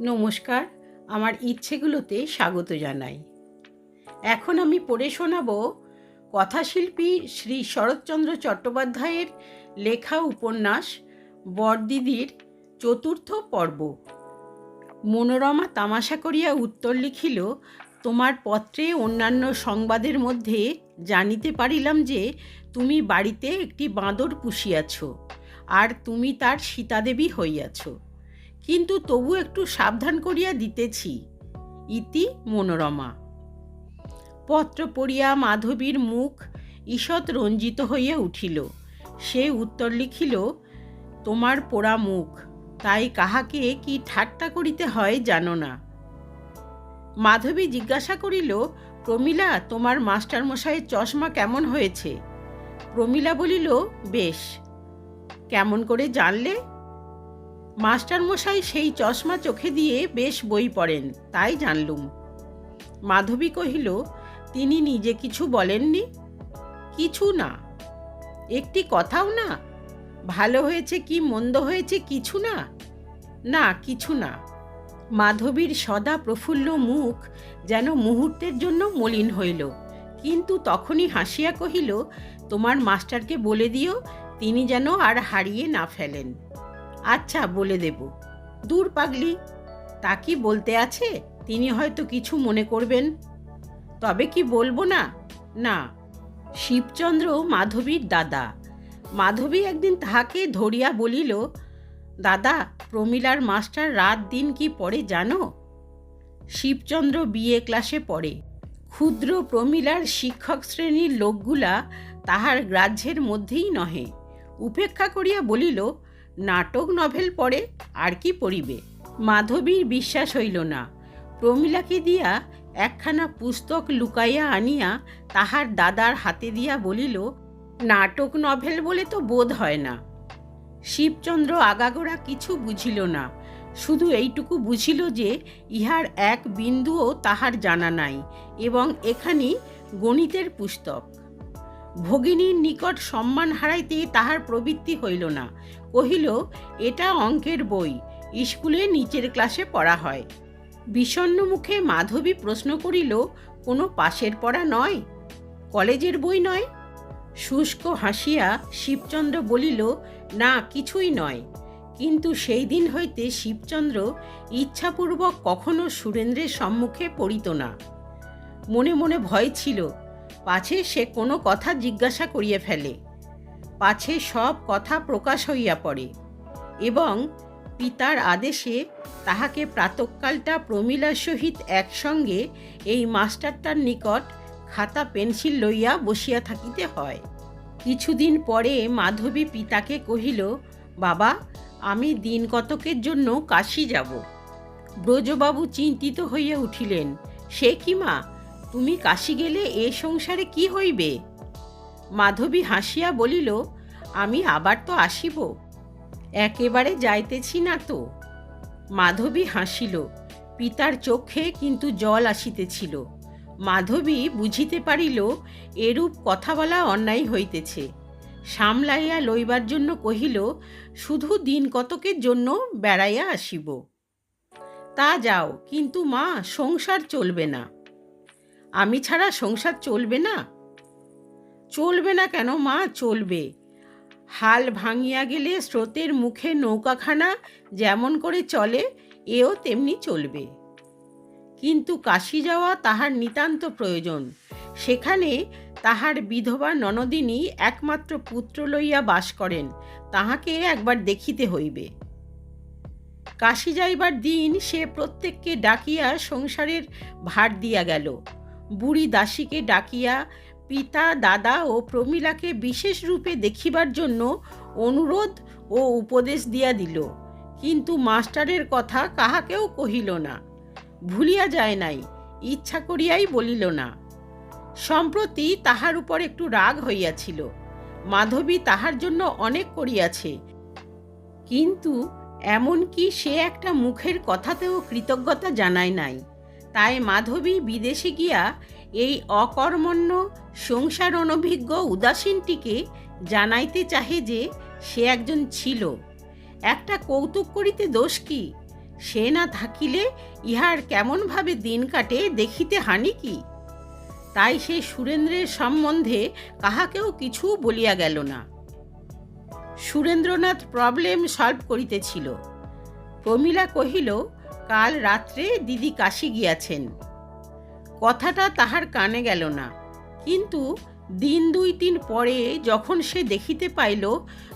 নমস্কার, আমার ইচ্ছেগুলোতে স্বাগত জানাই। এখন আমি পড়ে শোনাব কথাশিল্পী শ্রী শরৎচন্দ্র চট্টোপাধ্যায়ের লেখা উপন্যাস বরদিদির চতুর্থ পর্ব। মনোরমা তামাশা করিয়া উত্তর লিখিল, তোমার পত্রে অন্যান্য সংবাদের মধ্যে জানিতে পারিলাম যে তুমি বাড়িতে একটি বাঁদর পুষিয়াছ, আর তুমি তার সীতাদেবী হইয়াছ। কিন্তু তবু একটু সাবধান করিয়া দিতেছি। ইতি মনোরমা। পত্র পড়িয়া মাধবীর মুখ ঈষৎ রঞ্জিত হইয়া উঠিল। সে উত্তর লিখিল, তোমার পোড়া মুখ, তাই কাহাকে কি ঠাট্টা করিতে হয় জানো না? মাধবী জিজ্ঞাসা করিল, প্রমীলা, তোমার মাস্টারমশাইয়ের চশমা কেমন হয়েছে? প্রমীলা বলিল, বেশ। কেমন করে জানলে? মাস্টারমশাই সেই চশমা চোখে দিয়ে বেশ বই পড়েন, তাই জানলুম। মাধবী কহিল, তিনি নিজে কিছু বলেননি? কিছু না। একটি কথাও না। ভালো হয়েছে কি, মন্দ হয়েছে কিছু না? না, কিছু না। মাধবীর সদা প্রফুল্ল মুখ যেন মুহূর্তের জন্য মলিন হইল। কিন্তু তখনই হাসিয়া কহিল, তোমার মাস্টারকে বলে দিও, তিনি যেন আর হারিয়ে না ফেলেন। আচ্ছা বলে দেব। দূর পাগলি, তা কি বলতে আছে? তিনি হয়তো কিছু মনে করবেন। তবে কি বলব না? না। শিবচন্দ্র মাধবীর দাদা। মাধবী একদিন তাহাকে ধরিয়া বলিল, দাদা, প্রমিলার মাস্টার রাত দিন কি পড়ে জানো? শিবচন্দ্র বিএ ক্লাসে পড়ে। ক্ষুদ্র প্রমিলার শিক্ষক শ্রেণির লোকগুলা তাহার গ্রাহ্যের মধ্যেই নহে। উপেক্ষা করিয়া বলিল নাটক নভেল পড়ে আর কি পড়িবে? মাধবীর বিশ্বাস হইল না। প্রমীলাকে দিয়া একখানা পুস্তক লুকাইয়া আনিয়া তাহার দাদার হাতে দিয়া বলিল, নাটক নভেল বলে তো বোধ হয় না। শিবচন্দ্র আগাগোড়া কিছু বুঝিল না। শুধু এইটুকু বুঝিল যে, ইহার এক বিন্দুও তাহার জানা নাই এবং এখানি গণিতের পুস্তক। ভগিনীর নিকট সম্মান হারাইতে তাহার প্রবৃত্তি হইল না। কহিল, এটা অঙ্কের বই, স্কুলে নিচের ক্লাসে পড়া হয় বিষণ্ন মুখে মাধবী প্রশ্ন করিল, কোনো পাশের পড়া নয়? কলেজের বই নয় শুষ্ক হাসিয়া শিবচন্দ্র বলিল, না, কিছুই নয়। কিন্তু সেই দিন হইতে শিবচন্দ্র ইচ্ছাপূর্বক কখনো সুরেন্দ্রের সম্মুখে পড়িত না। মনে মনে ভয় ছিল পাছে সে কোনো কথা জিজ্ঞাসা করিয়া ফেলে। পাছে সব কথা প্রকাশ হইয়া পড়ে এবং পিতার আদেশে তাহাকে প্রাতকালটা প্রমীলার সহিত একসঙ্গে এই মাস্টারটার নিকট খাতা পেন্সিল লইয়া বসিয়া থাকিতে হয়। কিছুদিন পরে মাধবী পিতাকে কহিল, বাবা, আমি দিন কতকের জন্য কাশি যাব? ব্রজবাবু চিন্তিত হইয়া উঠিলেন, সে কি মা? তুমি কাশি গেলে এ সংসারে কি হইবে? মাধবী হাসিয়া বলিল, আমি আবার তো আসিব। একেবারে যাইতেছি না তো। মাধবী হাসিল, পিতার চোখে কিন্তু জল আসিতেছিল। মাধবী বুঝিতে পারিল, এরূপ কথা বলা অন্যায় হইতেছে। সামলাইয়া লইবার জন্য কহিল, শুধু দিন কতকের জন্য বেড়াইয়া আসিব? তা যাও, কিন্তু মা, সংসার চলবে না। আমি ছাড়া সংসার চলবে না? চলবে না কেন? মা, চলবে। হাল ভাঙিয়া গেলে স্রোতের মুখে নৌকাখানা যেমন করে চলে, এও তেমনি চলবে। কিন্তু কাশি যাওয়া তাহার নিতান্ত প্রয়োজন। সেখানে তাহার বিধবা ননদিনী একমাত্র পুত্র লইয়া বাস করেন, তাহাকে একবার দেখিতে হইবে। কাশি যাইবার দিন সে প্রত্যেককে ডাকিয়া সংসারের ভার দিয়া গেল। বুড়ি দাসীকে ডাকিয়া পিতা, দাদা ও প্রমীলাকে বিশেষ রূপে দেখিবার জন্য অনুরোধ ও উপদেশ দিয়া দিল। কিন্তু মাস্টারের কথা কাহাকেও কহিল না। ভুলিয়া যায় নাই, ইচ্ছা করিয়াই বলিল না। সম্প্রতি তাহার উপর একটু রাগ হইয়াছিল। মাধবী তাহার জন্য অনেক করিয়াছে। কিন্তু এমনকি সে একটা মুখের কথাতেও কৃতজ্ঞতা জানায় নাই। তাই মাধবী বিদেশে গিয়া এই অকর্মণ্য সংসার অনভিজ্ঞ উদাসীনটিকে জানাইতে চাহে যে সে একজন ছিল। একটা কৌতুক করিতে দোষ কি? সে না থাকিলে ইহার কেমনভাবে দিন কাটে দেখিতে হানি কি? তাই সে সুরেন্দ্রের সম্বন্ধে কাহাকেও কিছু বলিয়া গেল না। সুরেন্দ্রনাথ প্রবলেম সলভ করিতেছিল। প্রমীলা কহিল কাল রাত্রে দিদি কাশি গিয়াছেন। কথাটা তাহার কানে গেল না। কিন্তু দিন দুই তিন পরে যখন সে দেখিতে পাইল,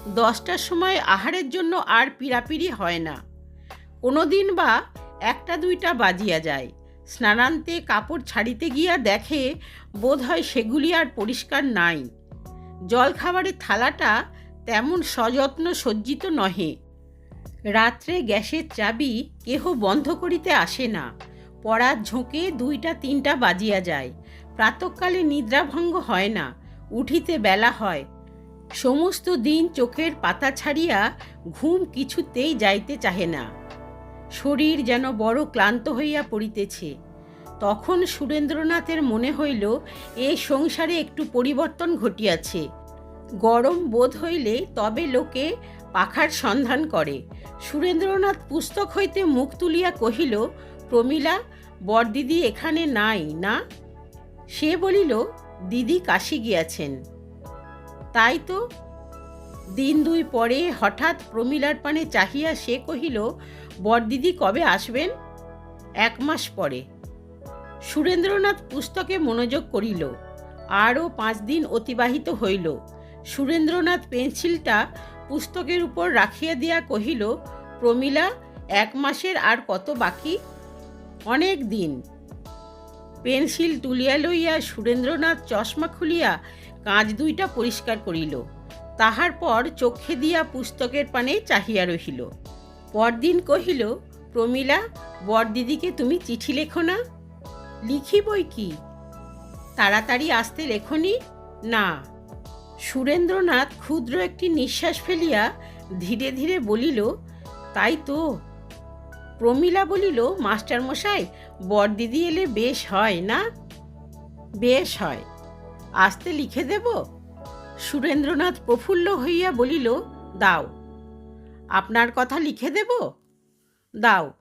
দশটার সময় আহারের জন্য আর পিড়াপিড়ি হয় না। কোনো দিন বা একটা দুইটা বাজিয়া যায়। স্নানান্তে কাপড় ছাড়িতে গিয়া দেখে বোধ হয় সেগুলি আর পরিষ্কার নাই। জলখাবারের থালাটা তেমন সযত্ন সজ্জিত নহে। রাত্রে গ্যাসের চাবি কেহ বন্ধ করিতে আসে না। পড়ার ঝোঁকে দুইটা তিনটা বাজিয়া যায়। প্রাতকালে নিদ্রাভঙ্গ হয় না, উঠিতে বেলা হয়। সমস্ত দিন চোখের পাতা ছাড়িয়া ঘুম কিছুতেই যাইতে চাহে না। শরীর যেন বড় ক্লান্ত হইয়া পড়িতেছে। তখন সুরেন্দ্রনাথের মনে হইল, এ সংসারে একটু পরিবর্তন ঘটিয়াছে। গরম বোধ হইলে তবে লোকে পাখার সন্ধান করে। সুরেন্দ্রনাথ পুস্তক হইতে মুখ তুলিয়া কহিল, প্রমীলা, বরদিদি এখানে নাই না? সে বলিল, দিদি কাশি গিয়াছেন। তাই তো? দিন দুই পরে হঠাৎ প্রমীলার পানে চাহিয়া সে কহিল, বরদিদি কবে আসবেন? এক মাস পরে। সুরেন্দ্রনাথ পুস্তকে মনোযোগ করিল। আরও পাঁচ দিন অতিবাহিত হইল। সুরেন্দ্রনাথ পেন্সিলটা পুস্তকের উপর রাখিয়া দিয়া কহিল, প্রমীলা, এক মাসের আর কত বাকি? অনেক দিন। পেন্সিল তুলিয়া লইয়া সুরেন্দ্রনাথ চশমা খুলিয়া কাঁচ দুইটা পরিষ্কার করিল। তাহার পর চক্ষে দিয়া পুস্তকের পানে চাহিয়া রহিল। পরদিন কহিল, প্রমীলা, বরদিদিকে তুমি চিঠি লেখো না? লিখি বই কি? তাড়াতাড়ি আসতে লেখনি না। সুরেন্দ্রনাথ ক্ষুদ্র একটি নিঃশ্বাস ফেলিয়া ধীরে ধীরে বলিল, তাই তো। প্রমীলা বলিল মাস্টার মশাই বরদিদি এলে বেশ হয় না? বেশ হয়। আসতে লিখে দেব? সুরেন্দ্রনাথ প্রফুল্ল হইয়া বলিল, দাও। আপনার কথা লিখে দেব? দাও।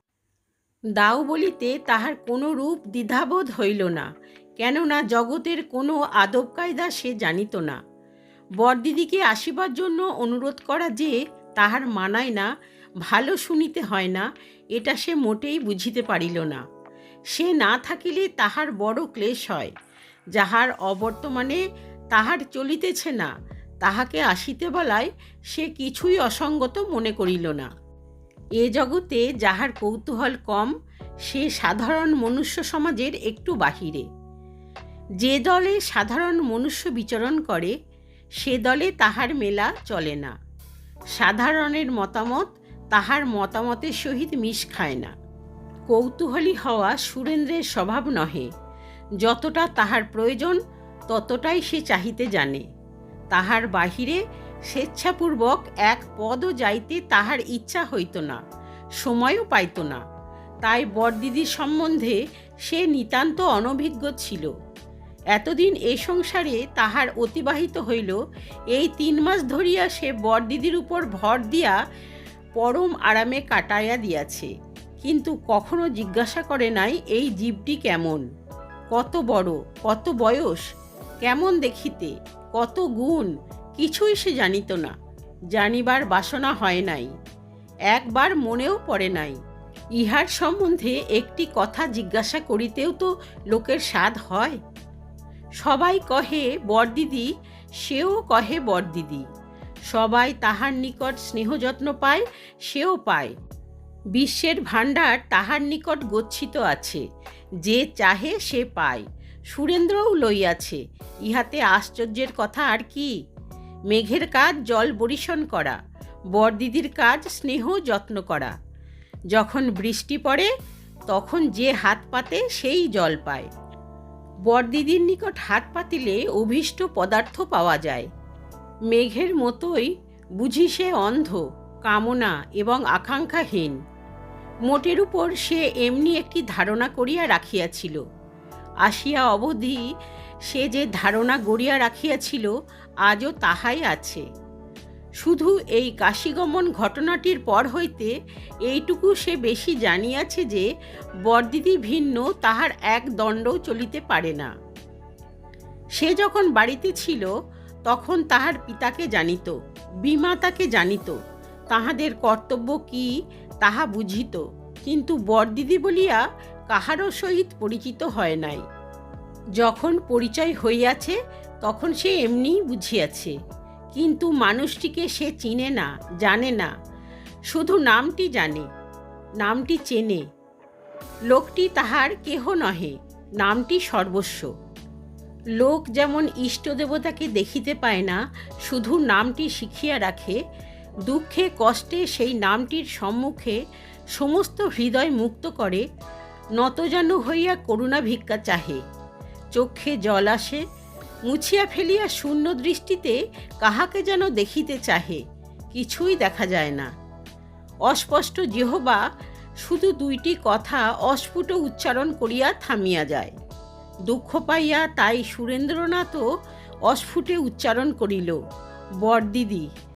দাও বলিতে তাহার কোনো রূপ দ্বিধাবোধ হইল না, কেননা জগতের কোনো আদব কায়দা সে জানিত না। বরদিদিকে আসিবার জন্য অনুরোধ করা যে তাহার মানায় না, ভালো শুনিতে হয় না, এটা সে মোটেই বুঝিতে পারিল না। সে না থাকিলে তাহার বড় ক্লেশ হয়। যাহার অবর্তমানে তাহার চলিতেছে না, তাহাকে আসিতে বলায় সে কিছুই অসঙ্গত মনে করিল না। এ জগতে যাহার কৌতূহল কম, সে সাধারণ মনুষ্য সমাজের একটু বাহিরে। যে দলে সাধারণ মনুষ্য বিচরণ করে সে দলে তাহার মেলা চলে না। সাধারণের মতামত, তাহার মতামতের সহিত মিশ খায় না। কৌতূহলী হওয়া সুরেন্দ্রের স্বভাব নহে। যতটা তাহার প্রয়োজন, ততটাই সে চাহিতে জানে। তাহার বাহিরে স্বেচ্ছাপূর্বক এক পদও যাইতে তাহার ইচ্ছা হইত না, সময়ও পাইত না। তাই বরদিদির সম্বন্ধে সে নিতান্ত অনভিজ্ঞ ছিল। এতদিন এ সংসারে তাহার অতিবাহিত হইল, এই তিন মাস ধরিয়া সে বরদিদির উপর ভর দিয়া পরম আরামে কাটাইয়া দিয়াছে। কিন্তু কখনো জিজ্ঞাসা করে নাই, এই জীবটি কেমন? কত বড়, কত বয়স, কেমন দেখিতে, কত গুণ, কিছুই সে জানিত না, জানিবার বাসনা হয় নাই। একবার মনেও পড়ে নাই। ইহার সম্বন্ধে একটি কথা জিজ্ঞাসা করিতেও তো লোকের স্বাদ হয়। সবাই কহে, বরদিদি। সেও কহে, বরদিদি। সবাই তাহার নিকট স্নেহযত্ন পায়, সেও পায়। বিশ্বের ভাণ্ডার তাহার নিকট গচ্ছিত আছে, যে চাহে সে পায়। সুরেন্দ্রও লইয়াছে, ইহাতে আশ্চর্যের কথা আর কি? মেঘের কাজ জল বরিশন করা, বরদিদির কাজ স্নেহ যত্ন করা। যখন বৃষ্টি পড়ে, তখন যে হাত পাতে সেই জল পায়। বরদিদির নিকট হাত পাতিলে অভীষ্ট পদার্থ পাওয়া যায়। মেঘের মতোই বুঝি সে অন্ধ, কামনা এবং আকাঙ্ক্ষাহীন। মোটের উপর সে এমনি একটি ধারণা করিয়া রাখিয়াছিল। আসিয়া অবধি সে যে ধারণা গড়িয়া রাখিয়াছিল, আজও তাহাই আছে। শুধু এই কাশীগমন ঘটনাটির পর হইতে এইটুকু সে বেশি জানিয়াছে যে বরদিদি ভিন্ন, তাহার এক দণ্ডও চলিতে পারে না। সে যখন বাড়িতে ছিল, তখন তাহার পিতাকে জানিত বিমাতাকে জানিত, তাহাদের কর্তব্য কি তাহা বুঝিত, কিন্তু বরদিদি বলিয়া কাহারও সহিত পরিচিত হয় নাই। যখন পরিচয় হইয়াছে, তখন সে এমনিই বুঝিয়াছে। কিন্তু মানুষটিকে সে চিনে না, জানে না। শুধু নামটি জানে, নামটি চেনে। লোকটি তাহার কেহ নহে, নামটি সর্বস্ব। লোক যেমন ইষ্টদেবতাকে দেখিতে পায় না, শুধু নামটি শিখিয়া রাখে, দুঃখে কষ্টে সেই নামটির সম্মুখে সমস্ত হৃদয় মুক্ত করে নতজানু হইয়া করুণা ভিক্ষা চাহে। চক্ষে জল আসে মুছিয়া ফেলিয়া শূন্য দৃষ্টিতে কাহাকে যেন দেখিতে চাহে, কিছুই দেখা যায় না। অস্পষ্ট যেহবা শুধু দুইটি কথা অস্ফুট উচ্চারণ করিয়া থামিয়া যায়। দুঃখ পাইয়া তাই সুরেন্দ্রনাথও অস্ফুটে উচ্চারণ করিল বরদিদি